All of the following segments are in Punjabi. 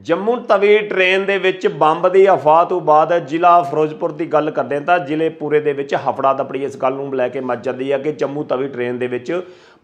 ਜੰਮੂ ਤਵੀ ਟ੍ਰੇਨ ਦੇ ਵਿੱਚ ਬੰਬ ਦੀ ਅਫਵਾਹ ਤੋਂ ਬਾਅਦ ਜ਼ਿਲ੍ਹਾ ਫਿਰੋਜ਼ਪੁਰ ਦੀ ਗੱਲ ਕਰਦੇ ਹਾਂ ਤਾਂ ਜ਼ਿਲ੍ਹੇ ਪੂਰੇ ਦੇ ਵਿੱਚ ਹਫੜਾ ਦਫੜੀ ਇਸ ਗੱਲ ਨੂੰ ਲੈ ਕੇ ਮੱਚ ਜਾਂਦੀ ਹੈ ਕਿ ਜੰਮੂ ਤਵੀ ਟ੍ਰੇਨ ਦੇ ਵਿੱਚ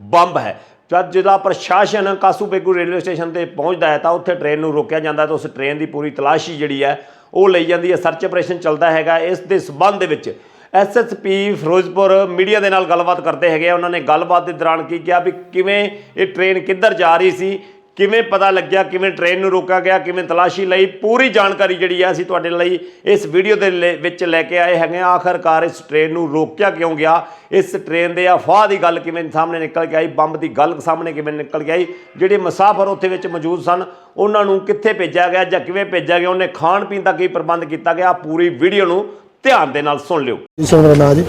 ਬੰਬ ਹੈ। ਜਦ ਜ਼ਿਲ੍ਹਾ ਪ੍ਰਸ਼ਾਸਨ ਕਾਸੂਪੇਗੂ ਰੇਲਵੇ ਸਟੇਸ਼ਨ ਤੇ ਪਹੁੰਚਦਾ ਹੈ ਤਾਂ ਉੱਥੇ ਟ੍ਰੇਨ ਨੂੰ ਰੋਕਿਆ ਜਾਂਦਾ ਤਾਂ ਉਸ ਟ੍ਰੇਨ ਦੀ ਪੂਰੀ ਤਲਾਸ਼ੀ ਜਿਹੜੀ ਹੈ ਉਹ ਲਈ ਜਾਂਦੀ ਹੈ। ਸਰਚ ਆਪਰੇਸ਼ਨ ਚੱਲਦਾ ਹੈਗਾ। ਇਸ ਦੇ ਸਬੰਧ ਦੇ ਵਿੱਚ ਐਸਐਸਪੀ ਫਿਰੋਜ਼ਪੁਰ ਮੀਡੀਆ ਦੇ ਨਾਲ ਗੱਲਬਾਤ ਕਰਦੇ ਹੈਗੇ ਆ। ਉਹਨਾਂ ਨੇ ਗੱਲਬਾਤ ਦੇ ਦੌਰਾਨ ਕੀ ਕਿਹਾ ਵੀ ਕਿਵੇਂ ਇਹ ਟ੍ਰੇਨ ਕਿੱਧਰ ਜਾ ਰਹੀ ਸੀ ਕਿਵੇਂ ਪਤਾ ਲੱਗਿਆ, ਕਿਵੇਂ ਟ੍ਰੇਨ ਨੂੰ ਰੋਕਿਆ ਗਿਆ, ਕਿਵੇਂ ਤਲਾਸ਼ੀ ਲਈ, ਪੂਰੀ ਜਾਣਕਾਰੀ ਜਿਹੜੀ ਆ ਅਸੀਂ ਤੁਹਾਡੇ ਲਈ ਇਸ ਵੀਡੀਓ ਦੇ ਲੈ- ਵਿੱਚ ਲੈ ਕੇ ਆਏ ਹੈਗੇ ਹਾਂ। ਆਖਰਕਾਰ ਇਸ ਟ੍ਰੇਨ ਨੂੰ ਰੋਕਿਆ ਕਿਉਂ ਗਿਆ? ਇਸ ਟ੍ਰੇਨ ਦੇ ਅਫਵਾਹ ਦੀ ਗੱਲ ਕਿਵੇਂ ਸਾਹਮਣੇ ਨਿਕਲ ਕੇ ਆਈ? ਬੰਬ ਦੀ ਗੱਲ ਸਾਹਮਣੇ ਕਿਵੇਂ ਨਿਕਲ ਕੇ ਆਈ? ਜਿਹੜੇ ਮੁਸਾਫਰ ਉੱਥੇ ਵਿੱਚ ਮੌਜੂਦ ਸਨ, ਉਹਨਾਂ ਨੂੰ ਕਿੱਥੇ ਭੇਜਿਆ ਗਿਆ ਜਾਂ ਕਿਵੇਂ ਭੇਜਿਆ ਗਿਆ? ਉਹਨੇ ਖਾਣ ਪੀਣ ਦਾ ਕੀ ਪ੍ਰਬੰਧ ਕੀਤਾ ਗਿਆ? ਪੂਰੀ ਵੀਡੀਓ ਨੂੰ ਧਿਆਨ ਦੇ ਨਾਲ ਸੁਣ ਲਿਓ। ਜੀ ਮੇਰਾ ਨਾਂ ਜੀ।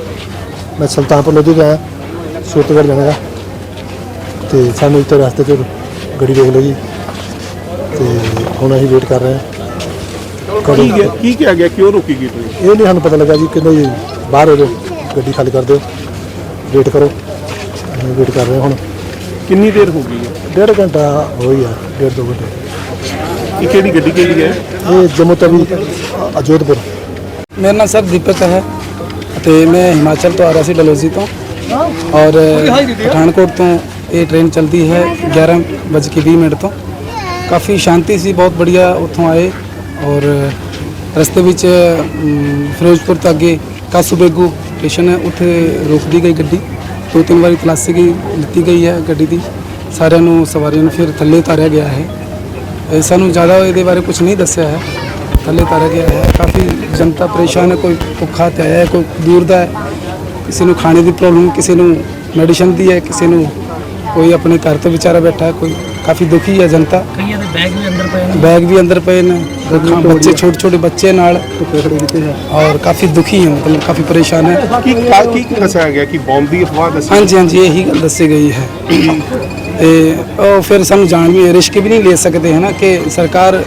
ਮੈਂ ਸੁਲਤਾਨਪੁਰ ਲੋਧੀ ਗਿਆ ਸੂਤਗੜ ਜਾਣਾ ਤੇ ਸਾਨੂੰ ਇੱਥੇ ਰਸਤੇ 'ਚ ਗੱਡੀ ਰੋਕ ਲਈ ਜੀ। ਤੇ ਹੁਣ ਅਸੀਂ ਵੇਟ ਕਰ ਰਹੇ ਹਾਂ। ਕਦੋਂ ਕੀ ਗਿਆ- ਕੀ ਕਿਹਾ ਗਿਆ? ਕਿਉਂ ਰੁਕੀ ਗਈ ਇਹ ਨਹੀਂ ਸਾਨੂੰ ਪਤਾ ਲੱਗਾ ਜੀ ਕਹਿੰਦੇ ਜੀ ਬਾਹਰ ਹੋ ਜਾਓ ਗੱਡੀ ਖਾਲੀ ਕਰ ਦਿਓ। ਵੇਟ ਕਰੋ। ਅਸੀਂ ਵੇਟ ਕਰ ਰਹੇ ਹਾਂ ਹੁਣ। ਕਿੰਨੀ ਦੇਰ ਹੋ ਗਈ ਹੈ? ਡੇਢ ਘੰਟਾ ਹੋ ਹੀ ਆ ਡੇਢ ਦੋ ਘੰਟੇ। ਇਹ ਕਿਹੜੀ ਗੱਡੀ ਕਿਹੜੀ ਹੈ? ਇਹ ਜੰਮੂ ਤਵੀ ਅਜੋਧਪੁਰ। ਮੇਰਾ ਨਾਮ ਸਰ ਦੀਪਕ ਹੈ ਤੇ ਮੈਂ ਹਿਮਾਚਲ ਤੋਂ ਆ ਰਿਹਾ ਸੀ ਡਲੋਜ਼ੀ ਤੋਂ। ਔਰ ਪਠਾਨਕੋਟ ਤੋਂ ਇਹ ਟ੍ਰੇਨ ਚਲਦੀ ਹੈ 11 ਵਜੇ ਕੇ 20 ਮਿੰਟ ਤੋਂ। ਕਾਫੀ ਸ਼ਾਂਤੀ ਸੀ, ਬਹੁਤ ਬੜੀਆ ਉੱਥੋਂ ਆਏ ਔਰ ਰਸਤੇ ਵਿੱਚ ਫਿਰੋਜ਼ਪੁਰ ਤੋਂ ਅੱਗੇ ਕਾਸੂਬੇਗੂ ਸਟੇਸ਼ਨ ਹੈ, ਉੱਥੇ ਰੋਕਦੀ ਗਈ ਗੱਡੀ। ਦੋ ਤਿੰਨ ਵਾਰੀ ਤਲਾਸ਼ੀ ਗਈ, ਲਿੱਤੀ ਗਈ ਹੈ ਗੱਡੀ ਦੀ। ਸਾਰਿਆਂ ਨੂੰ, ਸਵਾਰੀਆਂ ਨੂੰ ਫਿਰ ਥੱਲੇ ਉਤਾਰਿਆ ਗਿਆ ਹੈ। ਸਾਨੂੰ ਜ਼ਿਆਦਾ ਇਹਦੇ ਬਾਰੇ ਕੁਝ ਨਹੀਂ ਦੱਸਿਆ ਹੈ। ਥੱਲੇ ਉਤਾਰਿਆ ਗਿਆ ਹੈ। ਕਾਫੀ ਜਨਤਾ ਪਰੇਸ਼ਾਨ ਹੈ, ਕੋਈ ਭੁੱਖਾ ਤੇ ਆਇਆ ਹੈ, ਕੋਈ ਦੂਰ ਦਾ ਹੈ। ਕਿਸੇ ਨੂੰ ਖਾਣੇ ਦੀ ਪ੍ਰੋਬਲਮ ਕਿਸੇ ਨੂੰ ਮੈਡੀਸਨ ਦੀ ਹੈ, ਕਿਸੇ ਨੂੰ ਕੋਈ ਆਪਣੇ ਘਰ ਤੋਂ ਵਿਚਾਰਾ ਬੈਠਾ ਹੈ ਕੋਈ ਕਾਫੀ ਦੁਖੀ ਹੈ ਜਨਤਾ ਕਈਆਂ ਦੇ ਬੈਗ ਵੀ ਅੰਦਰ ਪਏ ਨੇ ਬੈਗ ਵੀ ਅੰਦਰ ਪਏ ਨੇ ਖਾਂ- ਬੱਚੇ ਛੋਟੇ ਛੋਟੇ ਬੱਚੇ ਨਾਲ ਔਰ ਕਾਫੀ ਦੁਖੀ ਹੈ ਮਤਲਬ ਕਾਫੀ ਪਰੇਸ਼ਾਨ ਹੈ ਕੀ ਕਾ- ਕੀ ਦੱਸਿਆ ਗਿਆ ਕਿ ਬੰਬ ਦੀ ਅਫਵਾਹ ਦੱਸੀ ਹਾਂਜੀ ਹਾਂਜੀ ਇਹੀ ਗੱਲ ਦੱਸੀ ਗਈ ਹੈ ਤੇ ਉਹ ਫਿਰ ਸਾਨੂੰ ਜਾਣ ਵੀ ਰਿਸਕ ਵੀ ਨਹੀਂ ਲੈ ਸਕਦੇ ਹੈ ਨਾ ਕਿ ਸਰਕਾਰ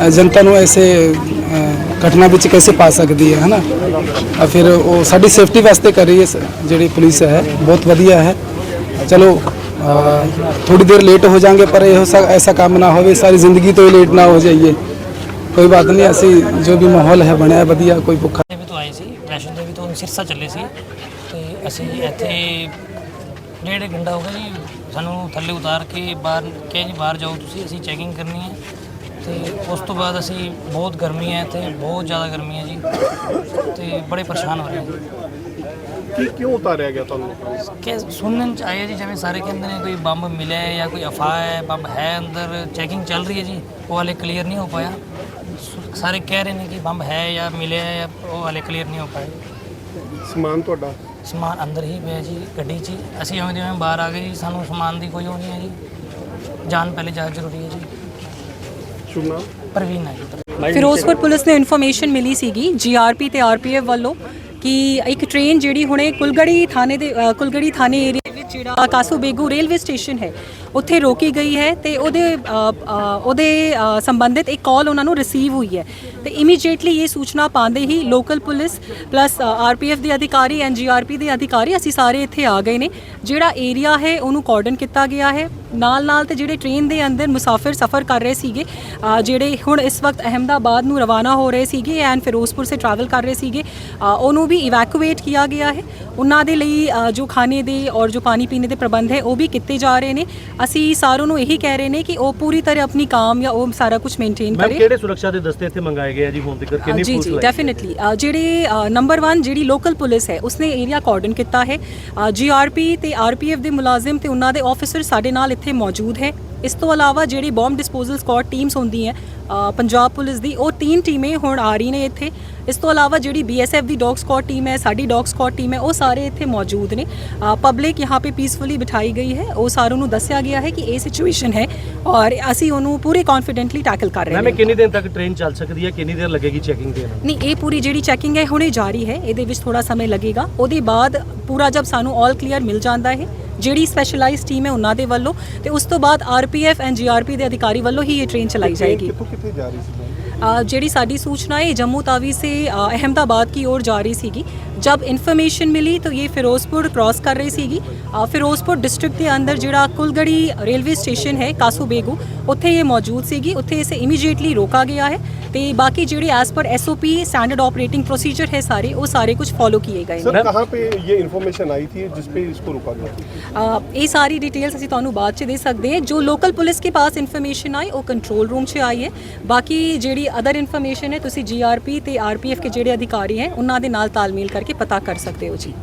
ਅ, ਜਨਤਾ ਨੂੰ ਐਸੇ ਅ, ਘਟਨਾ ਵਿੱਚ कैसे ਪਾ ਸਕਦੀ ਹੈ ਹੈ ਨਾ ਅ, ਫਿਰ ਉਹ ਸਾਡੀ ਸੇਫਟੀ ਵਾਸਤੇ ਕਰ ਰਹੀ ਹੈ ਸ- ਜਿਹੜੀ ਪੁਲਿਸ ਹੈ ਬਹੁਤ ਵਧੀਆ ਹੈ ਚਲੋ थोड़ी देर लेट हो जाएंगे, पर ऐसा ऐसा काम ना हो सारी ज़िंदगी तो लेट ना हो जाइए। ਕੋਈ ਬਾਤ ਨਹੀਂ ਅਸੀਂ ਜੋ ਵੀ ਮਾਹੌਲ ਹੈ ਬਣਿਆ ਵਧੀਆ ਕੋਈ ਭੁੱਖਾ ਵੀ ਤੋਂ ਆਏ ਸੀ ਨੈਸ਼ਨ ਦੇ ਵੀ ਤੋਂ ਸਿਰਸਾ ਚੱਲੇ ਸੀ ਤੇ ਅਸੀਂ ਇੱਥੇ ਡੇਢ ਘੰਟਾ ਹੋ ਗਿਆ ਜੀ ਸਾਨੂੰ ਥੱਲੇ ਉਤਾਰ ਕੇ ਬਾਹਰ ਕਿਹਾ ਜੀ ਬਾਹਰ ਜਾਓ ਤੁਸੀਂ ਅਸੀਂ ਚੈਕਿੰਗ ਕਰਨੀ ਹੈ ਤੇ ਉਸ ਤੋਂ ਬਾਅਦ ਅਸੀਂ ਬਹੁਤ ਗਰਮੀ ਹੈ ਇੱਥੇ ਬਹੁਤ ਜ਼ਿਆਦਾ ਗਰਮੀ ਹੈ ਜੀ ਤੇ ਬੜੇ ਪਰੇਸ਼ਾਨ ਹੋ ਰਹੇ ਹਾਂ ਕੀ ਕਿਉਂ ਉਤਾਰਿਆ ਗਿਆ ਤੁਹਾਨੂੰ? ਕਿ ਸੁਣਨ ਚ ਆਇਆ ਜੀ ਜਿਵੇਂ ਸਾਰੇ ਕਹਿੰਦੇ ਨੇ ਕੋਈ ਬੰਬ ਮਿਲਿਆ ਹੈ ਜਾਂ ਕੋਈ ਅਫਵਾਹ ਹੈ ਬੰਬ ਹੈ ਅੰਦਰ ਚੈਕਿੰਗ ਚੱਲ ਰਹੀ ਹੈ ਜੀ ਉਹ ਹਾਲੇ ਕਲੀਅਰ ਨਹੀਂ ਹੋ ਪਾਇਆ। ਸ- ਸਾਰੇ ਕਹਿ ਰਹੇ ਨੇ ਕਿ ਬੰਬ ਹੈ ਜਾਂ ਮਿਲਿਆ ਹੈ ਜਾਂ ਉਹ ਹਾਲੇ ਕਲੀਅਰ ਨਹੀਂ ਹੋ ਪਾਇਆ। ਸਮਾਨ ਤੁਹਾਡਾ? ਸਮਾਨ ਅੰਦਰ ਹੀ ਪਿਆ ਜੀ ਗੱਡੀ 'ਚ ਹੀ। ਅਸੀਂ ਜਿਵੇਂ ਜਿਵੇਂ ਬਾਹਰ ਆ ਗਏ ਜੀ ਸਾਨੂੰ ਸਮਾਨ ਦੀ ਕੋਈ ਉਹ ਨਹੀਂ ਹੈ ਜੀ। ਜਾਨ ਪਹਿਲੇ ਜ਼ਿਆਦਾ ਜ਼ਰੂਰੀ ਹੈ ਜੀ। ਸ਼ੁਭ ਨਾਮ? ਪ੍ਰਵੀਨ ਹੈ ਜੀ। ਫਿਰੋਜ਼ਪੁਰ ਪੁਲਿਸ ਨੂੰ ਇਨਫੋਰਮੇਸ਼ਨ ਮਿਲੀ ਸੀਗੀ ਜੀਆਰਪੀ ਤੇ ਆਰਪੀਐਫ ਵੱਲੋਂ। ਕਿ ਇੱਕ ਟ੍ਰੇਨ ਜਿਹੜੀ ਹੁਣੇ ਕੁਲਗੜੀ ਥਾਣੇ ਦੇ ਕੁਲਗੜੀ ਥਾਣੇ ਏਰੀਆ ਵਿੱਚ ਜਿਹੜਾ ਕਾਸੂ ਬੇਗੂ ਰੇਲਵੇ ਸਟੇਸ਼ਨ ਹੈ, ਉੱਥੇ ਰੋਕੀ ਗਈ ਹੈ ਤੇ ਉਹਦੇ ਉਹਦੇ ਸੰਬੰਧਿਤ ਇੱਕ ਕਾਲ ਉਹਨਾਂ ਨੂੰ ਰਿਸੀਵ ਹੋਈ ਹੈ। ਤੇ ਇਮੀਡੀਏਟਲੀ ਇਹ ਸੂਚਨਾ ਪਾਉਂਦੇ ਹੀ ਲੋਕਲ ਪੁਲਿਸ ਪਲੱਸ ਆਰਪੀਐਫ ਦੇ ਅਧਿਕਾਰੀ ਐਨਜੀਆਰਪੀ ਦੇ ਅਧਿਕਾਰੀ ਅਸੀਂ ਸਾਰੇ ਇੱਥੇ ਆ ਗਏ ਨੇ। ਜਿਹੜਾ ਏਰੀਆ ਹੈ ਉਹਨੂੰ ਕਾਰਡਨ ਕੀਤਾ ਗਿਆ ਹੈ। ਨਾਲ ਨਾਲ ਤੇ ਜਿਹੜੇ ਟ੍ਰੇਨ ਦੇ ਅੰਦਰ ਮੁਸਾਫਿਰ ਸਫ਼ਰ ਕਰ ਰਹੇ ਸੀਗੇ ਜਿਹੜੇ ਹੁਣ ਇਸ ਵਕਤ ਅਹਮਦਾਬਾਦ ਨੂੰ ਰਵਾਨਾ ਹੋ ਰਹੇ ਸੀਗੇ ਐਂਡ ਫਿਰੋਜ਼ਪੁਰ ਸੇ ਟਰੈਵਲ ਕਰ ਰਹੇ ਸੀਗੇ ਉਹਨੂੰ ਵੀ ਇਵੈਕੂਏਟ ਕੀਤਾ ਗਿਆ ਹੈ। ਉਹਨਾਂ ਦੇ ਲਈ ਜੋ ਖਾਣੇ ਦੇ ਔਰ ਜੋ ਪਾਣੀ ਪੀਣੇ ਦੇ ਪ੍ਰਬੰਧ ਹੈ ਉਹ ਵੀ ਕੀਤੇ ਜਾ ਰਹੇ ਨੇ। ਅਸੀਂ ਸਾਰਿਆਂ ਨੂੰ ਇਹੀ ਕਹਿ ਰਹੇ ਨੇ ਕਿ ਉਹ ਪੂਰੀ ਤਰ੍ਹਾਂ ਆਪਣੀ ਕਾਮ ਜਾਂ ਉਹ ਸਾਰਾ ਕੁਝ ਮੇਨਟੇਨ ਕਰੇ। ਕਿਹੜੇ ਸੁਰੱਖਿਆ ਦੇ ਦਸਤੇ ਇੱਥੇ ਮੰਗਾਏ ਗਏ ਆ ਜੀ ਹੁਣ ਤੱਕ ਕਿੰਨੀ ਜੀ ਪੁਲਿਸ ਜੀ ਲਾਈ? ਡੈਫੀਨਿਟਲੀ ਜਿਹੜੇ ਨੰਬਰ 1 ਜਿਹੜੀ ਲੋਕਲ ਪੁਲਿਸ ਹੈ ਉਸਨੇ ਏਰੀਆ ਕਾਰਡਨ ਕੀਤਾ ਹੈ। ਜੀਆਰਪੀ ਤੇ ਆਰਪੀਐਫ ਦੇ ਮੁਲਾਜ਼ਮ ਤੇ ਉਹਨਾਂ ਦੇ ਆਫੀਸਰ ਸਾਡੇ ਨਾਲ ਇੱਥੇ ਮੌਜੂਦ ਹੈ। ਇਸ ਤੋਂ ਇਲਾਵਾ ਜਿਹੜੀ ਬੰਬ ਡਿਸਪੋਜ਼ਲ ਸਕਵਾਡ ਟੀਮਸ ਹੁੰਦੀਆਂ ਪੰਜਾਬ ਪੁਲਿਸ ਦੀ ਉਹ ਤਿੰਨ ਟੀਮੇ ਹੁਣ ਆ ਰਹੀ ਨੇ ਇੱਥੇ। ਇਸ ਤੋਂ ਇਲਾਵਾ ਜਿਹੜੀ ਬੀਐਸਐਫ ਦੀ ਡੌਗ ਸਕਵਾਡ ਟੀਮ ਹੈ ਸਾਡੀ ਡੌਗ ਸਕਵਾਡ ਟੀਮ ਹੈ ਉਹ ਸਾਰੇ ਇੱਥੇ ਮੌਜੂਦ ਨੇ। ਪਬਲਿਕ ਯਹਾਂ ਪੇ ਪੀਸਫੁਲੀ ਬਿਠਾਈ ਗਈ ਹੈ। ਉਹ ਸਾਰੋਂ ਨੂੰ ਦੱਸਿਆ ਗਿਆ ਹੈ ਕਿ ਇਹ ਸਿਚੁਏਸ਼ਨ ਹੈ ਔਰ ਅਸੀਂ ਉਹਨੂੰ ਪੂਰੇ ਕੌਨਫੀਡੈਂਟਲੀ ਟੈਕਲ ਕਰ ਰਹੇ ਹਾਂ। ਮੈਮ ਕਿੰਨੀ ਦਿਨ ਤੱਕ ਟ੍ਰੇਨ ਚੱਲ ਸਕਦੀ ਹੈ? ਕਿੰਨੀ ਦੇਰ ਲੱਗੇਗੀ ਚੈਕਿੰਗ ਦੇ ਨਾਲ ਨਹੀਂ ਇਹ ਪੂਰੀ ਜਿਹੜੀ ਚੈਕਿੰਗ ਹੈ ਹੁਣੇ ਜਾਰੀ ਹੈ। ਇਹਦੇ ਵਿੱਚ ਥੋੜਾ ਸਮਾਂ ਲੱਗੇਗਾ। ਉਹਦੇ ਬਾਅਦ ਪੂਰਾ ਜਦ ਸਾਨੂੰ ਆਲ ਕਲੀਅਰ ਮਿਲ ਜਾਂਦਾ ਹੈ। ਜਿਹੜੀ ਸਪੈਸ਼ਲਾਈਜ਼ਡ ਟੀਮ ਹੈ ਉਹਨਾਂ ਦੇ ਵੱਲੋਂ ਤੇ ਉਸ ਤੋਂ ਬਾਅਦ ਆਰਪੀਐਫ ਐਂਡ ਜੀਆਰਪੀ ਦੇ ਅਧਿਕਾਰੀ ਵੱਲੋਂ ਹੀ ਇਹ ਟ੍ਰੇਨ ਚਲਾਈ ਜਾਏਗੀ। ਕਿੱਥੋਂ ਕਿੱਥੇ ਜਾ ਰਹੀ ਸੀ? ਅ, ਜਿਹੜੀ ਸਾਡੀ ਸੂਚਨਾ ਹੈ ਜੰਮੂ ਤਾਵੀ ਸੇ ਅਹਿਮਦਾਬਾਦ ਕੀ ओर ਜਾ ਰਹੀ ਸੀਗੀ। जब इन्फॉर्मेशन मिली तो ये फिरोजपुर क्रॉस कर रही ਸੀਗੀ ਅ, ਫਿਰੋਜ਼ਪੁਰ ਡਿਸਟ੍ਰਿਕਟ ਦੇ ਅੰਦਰ ਜਿਹੜਾ ਕੁਲਗੜੀ ਰੇਲਵੇ ਸਟੇਸ਼ਨ ਹੈ ਕਾਸੂ ਬੇਗੂ ਉੱਥੇ ਇਹ ਮੌਜੂਦ ਸੀਗੀ ਉੱਥੇ ਇਸੇ ਇਮੀਡੀਏਟਲੀ ਰੋਕਾ ਗਿਆ ਹੈ ਤੇ ਬਾਕੀ ਜਿਹੜੇ as per SOP standard operating procedure है सारे वो सारे कुछ फॉलो किए गए हैं सर कहाँ पे ये इन्फॉर्मेशन आई थी जिस पे इसको रोका गया ਅ, ਇਹ ਸਾਰੀ ਡਿਟੇਲਸ ਅਸੀਂ ਤੁਹਾਨੂੰ ਬਾਅਦ ਚ ਦੇ ਸਕਦੇ ਹਾਂ ਜੋ ਲੋਕਲ ਪੁਲਿਸ ਕੇ ਪਾਸ ਇਨਫੋਰਮੇਸ਼ਨ ਆਈ ਉਹ ਕੰਟਰੋਲ ਰੂਮ 'ਚ ਆਈ ਹੈ ਬਾਕੀ ਜਿਹੜੀ ਅਦਰ ਇਨਫੋਰਮੇਸ਼ਨ ਹੈ ਤੁਸੀਂ ਜੀਆਰਪੀ ਤੇ ਆਰਪੀਐਫ ਕੇ ਜਿਹੜੇ ਅਧਿਕਾਰੀ ਹੈ ਉਹਨਾਂ ਦੇ ਨਾਲ ਤਾਲਮੇਲ ਕਰਕੇ ਪਤਾ ਕਰ ਸਕਦੇ ਹੋ ਜੀ।